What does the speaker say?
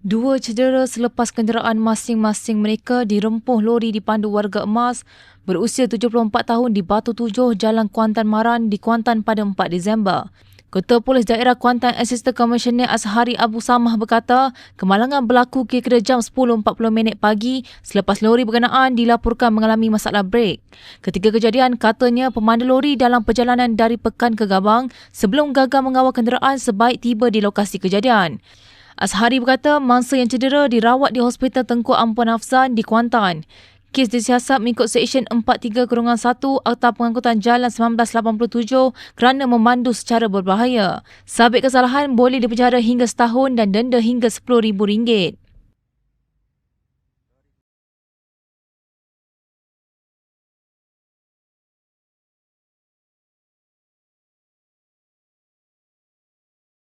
Dua cedera selepas kenderaan masing-masing mereka dirempuh lori dipandu warga emas berusia 74 tahun di Batu Tujuh, Jalan Kuantan Maran di Kuantan pada 4 Disember. Ketua Polis Daerah Kuantan Assistant Commissioner Azhari Abu Samah berkata, kemalangan berlaku kira-kira jam 10.40 minit pagi selepas lori berkenaan dilaporkan mengalami masalah brek. Ketika kejadian, katanya pemandu lori dalam perjalanan dari Pekan ke Gabang sebelum gagal mengawal kenderaan sebaik tiba di lokasi kejadian. Azhari berkata mangsa yang cedera dirawat di Hospital Tengku Ampuan Hafsan di Kuantan. Kes disiasat mengikut Seksyen 43-1 Akta Pengangkutan Jalan 1987 kerana memandu secara berbahaya. Sabit kesalahan boleh dipenjara hingga setahun dan denda hingga RM10,000.